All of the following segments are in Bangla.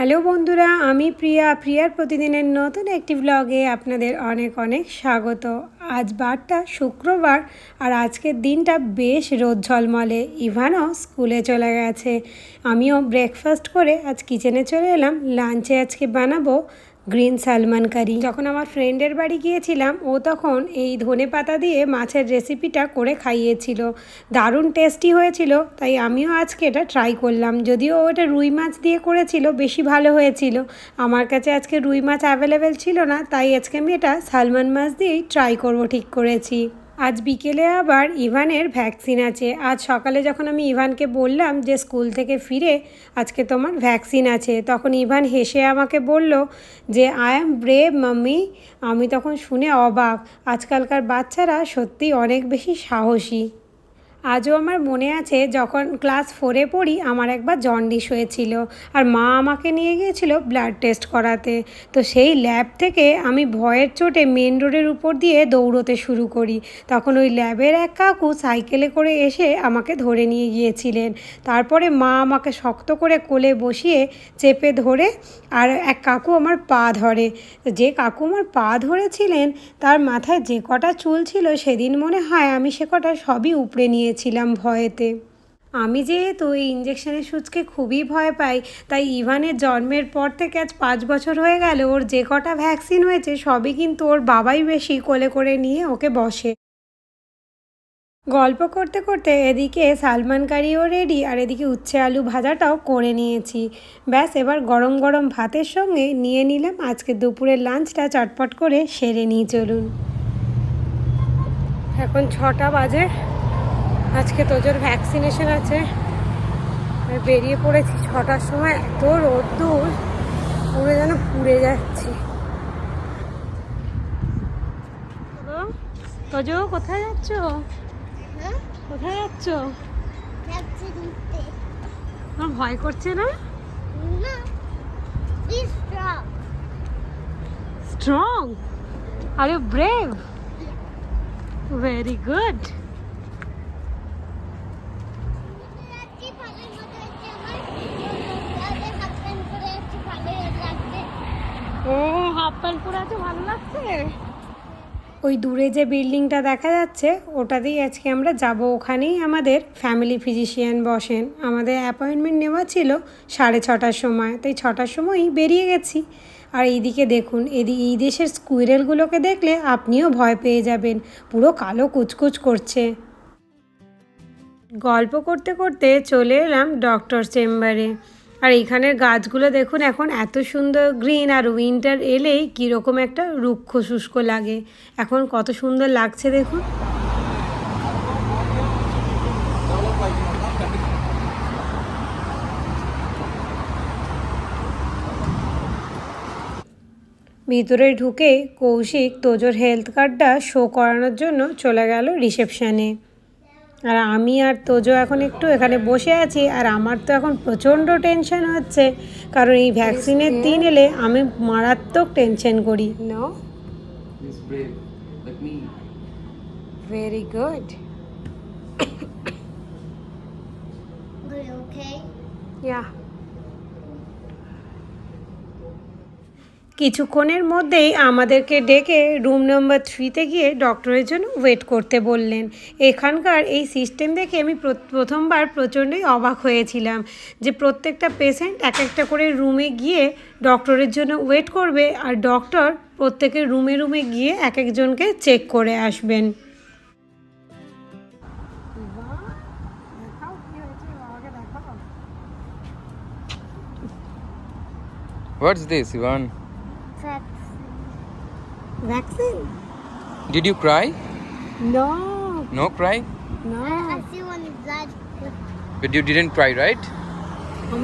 হ্যালো বন্ধুরা, আমি প্রিয়া। প্রিয়ার প্রতিদিনের নতুন একটি ব্লগে আপনাদের অনেক অনেক স্বাগত। আজ বারটা শুক্রবার আর আজকের দিনটা বেশ রোদ ঝলমলে। ইভানও স্কুলে চলে গেছে। আমিও ব্রেকফাস্ট করে আজ কিচেনে চলে এলাম। লাঞ্চে আজকে বানাবো গ্রিন সালমান কারি। যখন আমার ফ্রেন্ডের বাড়ি গিয়েছিলাম, ও তখন এই ধনে পাতা দিয়ে মাছের রেসিপিটা করে খাইয়েছিল। দারুণ টেস্টি হয়েছিল, তাই আমিও আজকে এটা ট্রাই করলাম। যদিও ওটা রুই মাছ দিয়ে করেছিল, বেশি ভালো হয়েছিল। আমার কাছে আজকে রুই মাছ অ্যাভেলেবেল ছিল না, তাই আজকে আমি এটা সালমান মাছ দিয়েই ট্রাই করব, ঠিক করেছি। আজ বিকেলে আবার ইভানের ভ্যাকসিন আছে। আজ সকালে যখন আমি ইভানকে বললাম যে স্কুল থেকে ফিরে আজকে তোমার ভ্যাকসিন আছে, তখন ইভান হেসে আমাকে বলল যে আই অ্যাম ব্রেভ মাম্মি আমি তখন শুনে অবাক। আজকালকার বাচ্চারা সত্যি অনেক বেশি সাহসী। আজও আমার মনে আছে যখন ক্লাস ফোরে পড়ি, আমার একবার জন্ডিস হয়েছিল আর মা আমাকে নিয়ে গিয়েছিল ব্লাড টেস্ট করাতে। তো সেই ল্যাব থেকে আমি ভয়ের চোটে মেন রোডের উপর দিয়ে দৌড়তে শুরু করি। তখন ওই ল্যাবের এক কাকু সাইকেলে করে এসে আমাকে ধরে নিয়ে গিয়েছিলেন। তারপরে মা আমাকে শক্ত করে কোলে বসিয়ে চেপে ধরে আর এক কাকু আমার পা ধরে। যে কাকু আমার পা ধরেছিলেন, তার মাথায় যে কটা চুল ছিল সেদিন মনে হয় আমি সে কটা সবই উপড়ে নিয়েছিলাম ভয়েতে। আমি যেহেতু এই ইঞ্জেকশনের সুচকে খুবই ভয় পাই, তাই ইভানের জন্মের পর থেকে আজ পাঁচ বছর হয়ে গেল, ওর যে কটা ভ্যাকসিন হয়েছে সবই কিন্তু ওর বাবাই বেশি কোলে করে নিয়ে ওকে বসে। গল্প করতে করতে এদিকে সালমান কারিও রেডি আর এদিকে উচ্ছে আলু ভাজাটাও করে নিয়েছি। ব্যাস, এবার গরম গরম ভাতের সঙ্গে নিয়ে নিলাম, আজকে দুপুরের লাঞ্চটা চটপট করে সেরে নিয়ে চলুন। এখন ছটা বাজে। আজকে তোজোর ভ্যাকসিনেশন আছে। বেরিয়ে পড়েছি ছটার সময় এত রোদ্দুর পুরো যেন পুড়ে যাচ্ছি। তোজো কোথায় যাচ্ছ? হ্যাঁ? কোথায় যাচ্ছ? আমার ভয় করছে না. Strong are you brave very good যাচ্ছি, ভালোই মজা হচ্ছে আমার। তাহলে half pant পরে যাচ্ছি, ভালোই লাগছে। ও ওই দূরে যে বিল্ডিংটা দেখা যাচ্ছে ওটাতেই আজকে আমরা যাব। ওখানেই আমাদের ফ্যামিলি ফিজিশিয়ান বসেন। আমাদের অ্যাপয়েন্টমেন্ট নেওয়া ছিল সাড়ে ছটার সময়। তাই ছটার সময়ই বেরিয়ে গেছি। আর এইদিকে দেখুন, এদি, এই দেশের স্কুইরেলগুলোকে দেখলে আপনিও ভয় পেয়ে যাবেন। পুরো কালো কুচকুচ করছে। গল্প করতে করতে চলে এলাম ডক্টর চেম্বারে আর এইখানের গাছগুলো দেখুন, এখন এত সুন্দর গ্রিন আর উইন্টার এলেই কীরকম একটা রুক্ষ শুষ্ক লাগে। এখন কত সুন্দর লাগছে দেখুন। ভিতরে ঢুকে কৌশিক তোজোর হেলথ কার্ডটা শো করানোর জন্য চলে গেল রিসেপশানে আর আমি আর তোজো এখন একটু এখানে বসে আছি আর আমার তো এখন প্রচণ্ড টেনশন হচ্ছে। কারণ এই ভ্যাকসিনের দিন এলে আমি মারাত্মক টেনশন করি. ভেরি গুড Are কিছুক্ষণের মধ্যেই আমাদেরকে ডেকে রুম নম্বর থ্রিতে গিয়ে ডক্টরের জন্য ওয়েট করতে বললেন এখানকার এই সিস্টেম দেখে আমি প্র- প্রথমবার প্রচণ্ডই অবাক হয়েছিলাম যে প্রত্যেকটা পেশেন্ট এক একটা করে রুমে গিয়ে ডক্টরের জন্য ওয়েট করবে আর ডক্টর প্রত্যেকের রুমে রুমে গিয়ে এক একজনকে চেক করে আসবেন What's this, Ivan? Vaccine Did you cry? No No cry? No I see one blood. But you didn't cry, right?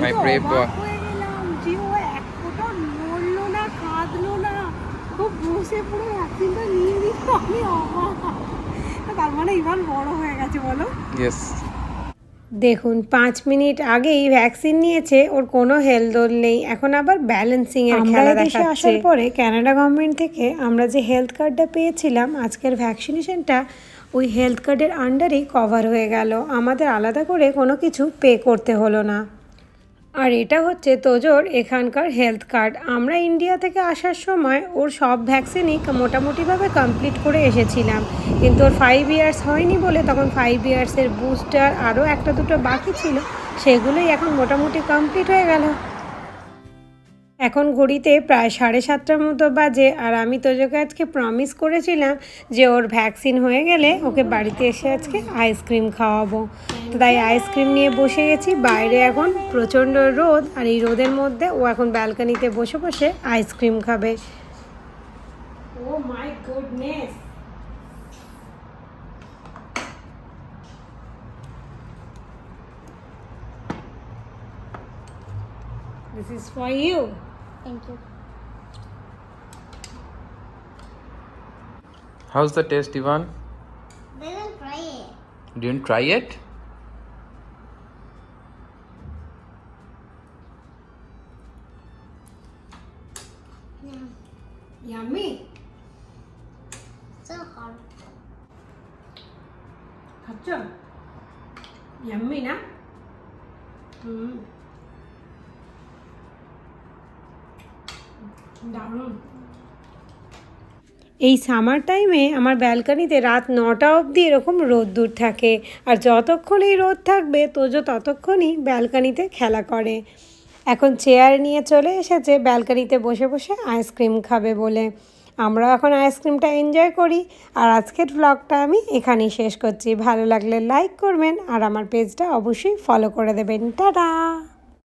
My brave boy. বসে পুরো ভ্যাকসিনটা নিয়ে দিল আমি অবাক তার মানে ইভান বড় হয়ে গেছে বলো Yes. দেখুন পাঁচ মিনিট আগেই ভ্যাকসিন নিয়েছে ওর কোনো হেলদোল নেই। এখন আবার ব্যালেন্সিং এর খেলা দেখে আসার পরে কানাডা গভর্নমেন্ট থেকে আমরা যে হেলথ কার্ডটা পেয়েছিলাম আজকের ভ্যাকসিনেশনটা ওই হেলথ কার্ডের আন্ডারেই কভার হয়ে গেল। আমাদের আলাদা করে কোনো কিছু পে করতে হলো না। আর এটা হচ্ছে তোজোর এখানকার হেলথ কার্ড। আমরা ইন্ডিয়া থেকে আসার সময় ওর সব ভ্যাকসিনই মোটামুটিভাবে কমপ্লিট করে এসেছিলাম। কিন্তু ওর ফাইভ ইয়ার্স হয়নি বলে তখন ফাইভ ইয়ার্সের বুস্টার আরও একটা দুটো বাকি ছিল, সেগুলোই এখন মোটামুটি কমপ্লিট হয়ে গেল। এখন ঘড়িতে প্রায় সাড়ে সাতটার মতো বাজে আর আমি তোজোকে আজকে প্রমিস করেছিলাম যে ওর ভ্যাকসিন হয়ে গেলে ওকে বাড়িতে এসে আজকে আইসক্রিম খাওয়াবো। তাই আইসক্রিম নিয়ে বসে গেছি। বাইরে এখন প্রচণ্ড রোদ আর এই রোদের মধ্যে ও এখন ব্যালকানিতে বসে বসে আইসক্রিম খাবে। ও my goodness this is for you Thank you. How's the taste, Ivan? Didn't try it. Didn't try it? Hmm. Yummy. So hot. Hacha. Yummy, na? Hmm. দারুণ। এই সামার টাইমে আমার ব্যালকানিতে রাত নটা অবধি এরকম রোদ্দুর থাকে। আর যতক্ষণ এই রোদ থাকবে, তোজো ততক্ষণই ব্যালকানিতে খেলা করে। এখন চেয়ার নিয়ে চলে এসেছে ব্যালকানিতে বসে বসে আইসক্রিম খাবে বলে। আমরা এখন আইসক্রিমটা এনজয় করি। আর আজকের ব্লগটা আমি এখানেই শেষ করছি। ভালো লাগলে লাইক করবেন, আর আমার পেজটা অবশ্যই ফলো করে দেবেন। টাটা!